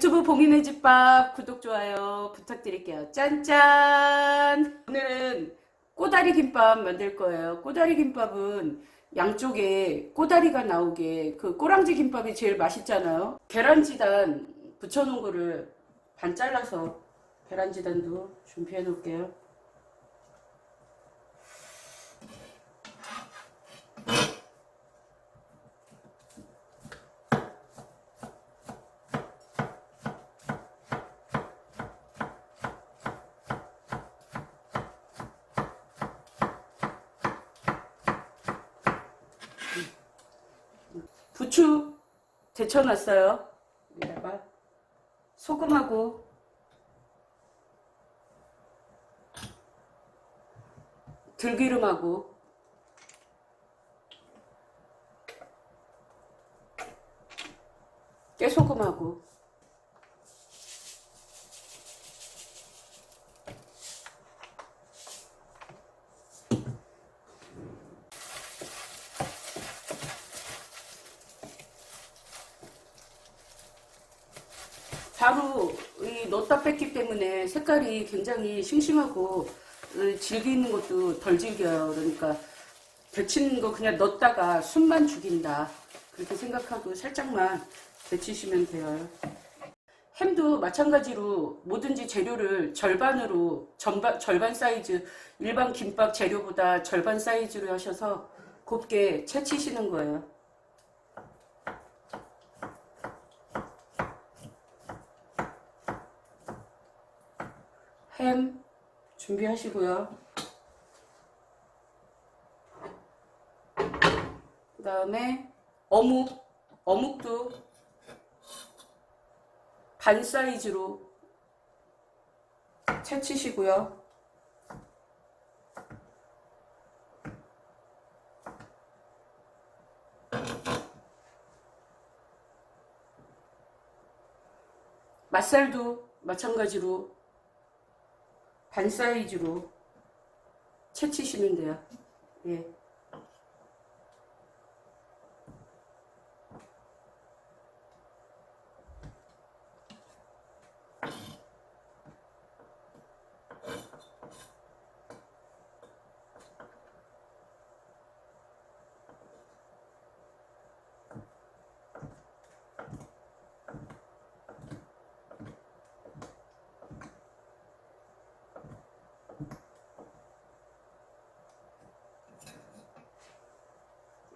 유튜브 봉인의 집밥 구독 좋아요 부탁드릴게요. 짠짠! 오늘은 꼬다리 김밥 만들 거예요. 꼬다리 김밥은 양쪽에 꼬다리가 나오게 그 꼬랑지 김밥이 제일 맛있잖아요. 계란지단 붙여놓은 거를 반 잘라서 계란지단도 준비해 놓을게요. 부추 데쳐놨어요. 여기다가 소금하고 들기름하고. 깨소금하고 바로 이 넣었다 뺐기 때문에 색깔이 굉장히 싱싱하고 어, 질기는 것도 덜 질겨요. 그러니까 데치는 거 그냥 넣었다가 숨만 죽인다. 그렇게 생각하고 살짝만 데치시면 돼요. 햄도 마찬가지로 뭐든지 재료를 절반으로 전반, 절반 사이즈 일반 김밥 재료보다 절반 사이즈로 하셔서 곱게 채치시는 거예요. 햄 준비하시고요. 그 다음에 어묵, 어묵도 반 사이즈로 채치시고요. 맛살도 마찬가지로 반 사이즈로 채치시면 돼요. 예.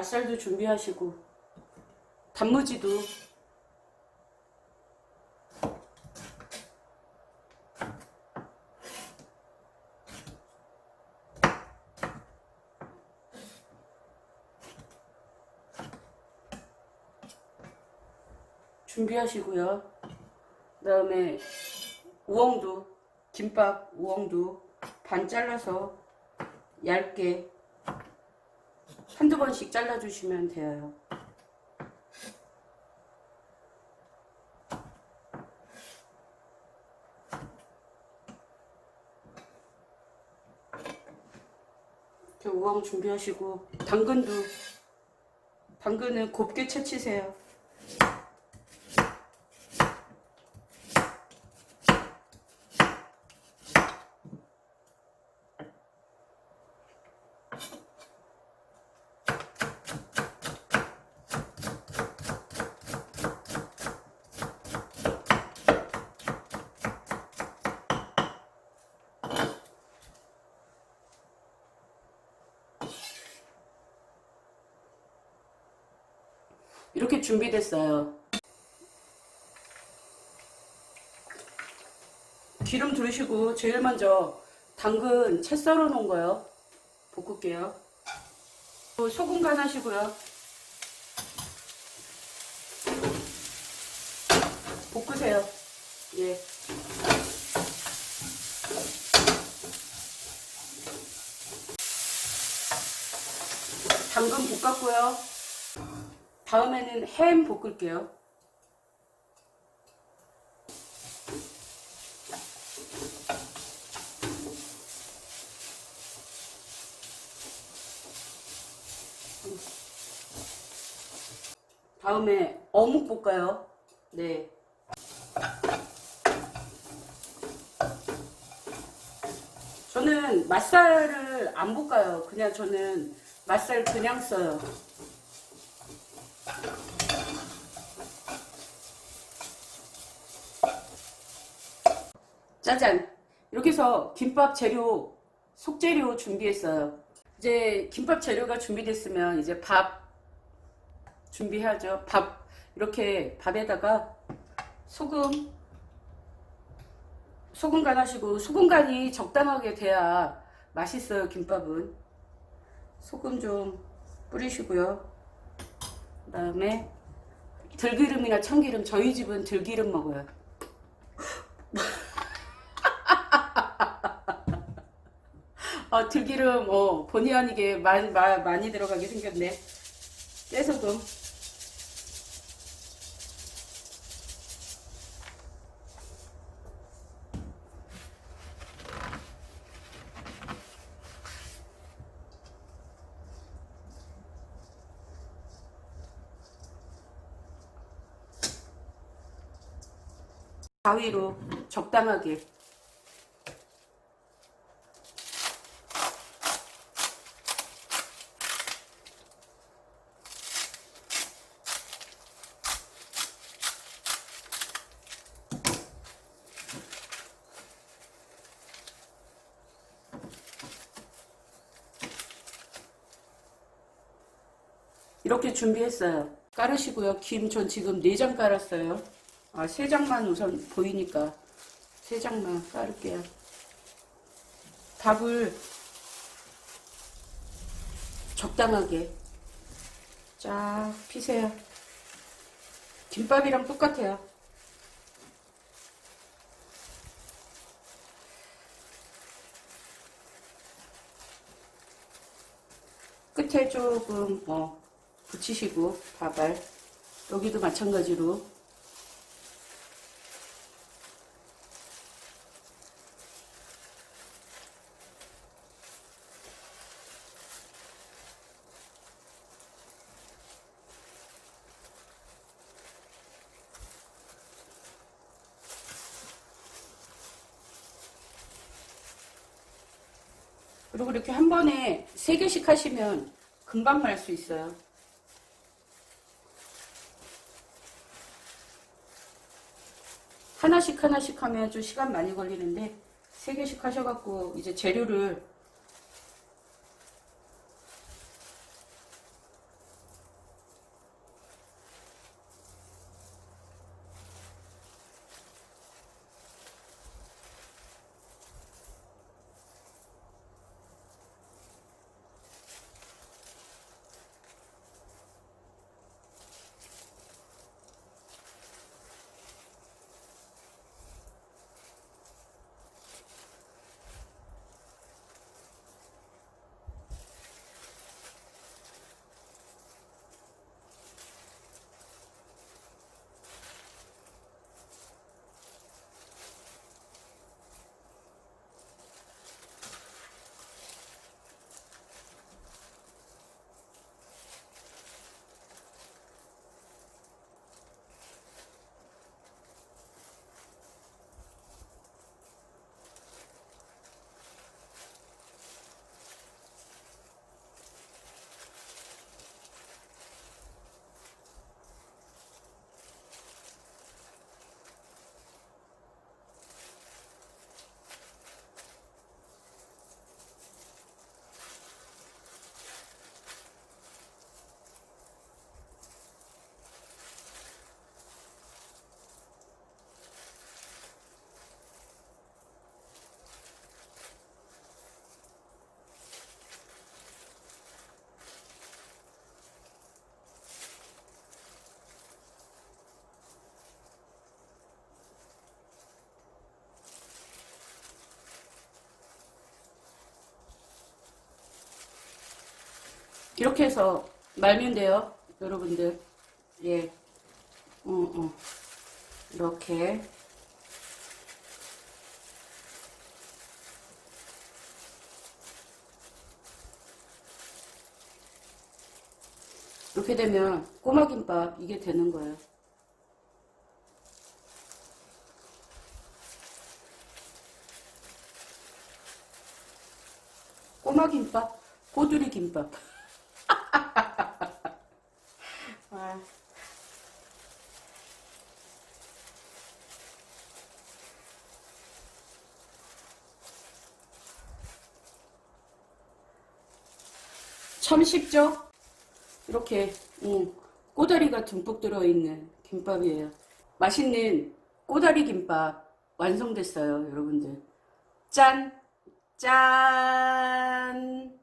맛살도 준비하시고 단무지도 준비하시고요. 그 다음에 우엉도 김밥 우엉도 반 잘라서 얇게 한두 번씩 잘라주시면 돼요. 우엉 준비하시고 당근도 당근은 곱게 채치세요. 이렇게 준비됐어요. 기름 두르시고 제일 먼저 당근 채 썰어 놓은 거요. 볶을게요. 또 소금 간 하시고요. 볶으세요. 예. 당근 볶았고요. 다음에는 햄 볶을게요. 다음에 어묵 볶아요. 네. 저는 맛살을 안 볶아요. 그냥 저는 맛살 그냥 써요. 짜잔! 이렇게 해서 김밥 재료, 속재료 준비했어요. 이제 김밥 재료가 준비됐으면 이제 밥 준비하죠. 밥, 이렇게 밥에다가 소금, 소금 간 하시고, 소금 간이 적당하게 돼야 맛있어요, 김밥은. 소금 좀 뿌리시고요. 그 다음에 들기름이나 참기름, 저희 집은 들기름 먹어요. 어, 들기름, 어, 본의 아니게 많이, 많이 들어가게 생겼네. 깨소금. 가위로 적당하게 이렇게 준비했어요. 깔으시고요. 김 전 지금 4장 깔았어요. 아, 3장만 우선 보이니까 3장만 깔을게요. 밥을 적당하게 쫙 피세요. 김밥이랑 똑같아요. 끝에 조금 어, 붙이시고 밥알 여기도 마찬가지로 그리고 이렇게 한 번에 세 개씩 하시면 금방 말 수 있어요. 하나씩 하나씩 하면 좀 시간 많이 걸리는데 세 개씩 하셔갖고 이제 재료를 이렇게 해서 돼요. 여러분들. 예. 어, 어. 이렇게. 이렇게 되면 꼬마김밥 이게 되는 거예요. 꼬마 김밥, 꼬두리 김밥. 아, 참 쉽죠? 이렇게 음, 꼬다리가 듬뿍 들어있는 김밥이에요. 맛있는 꼬다리 김밥 완성됐어요, 여러분들. 짠! 짠!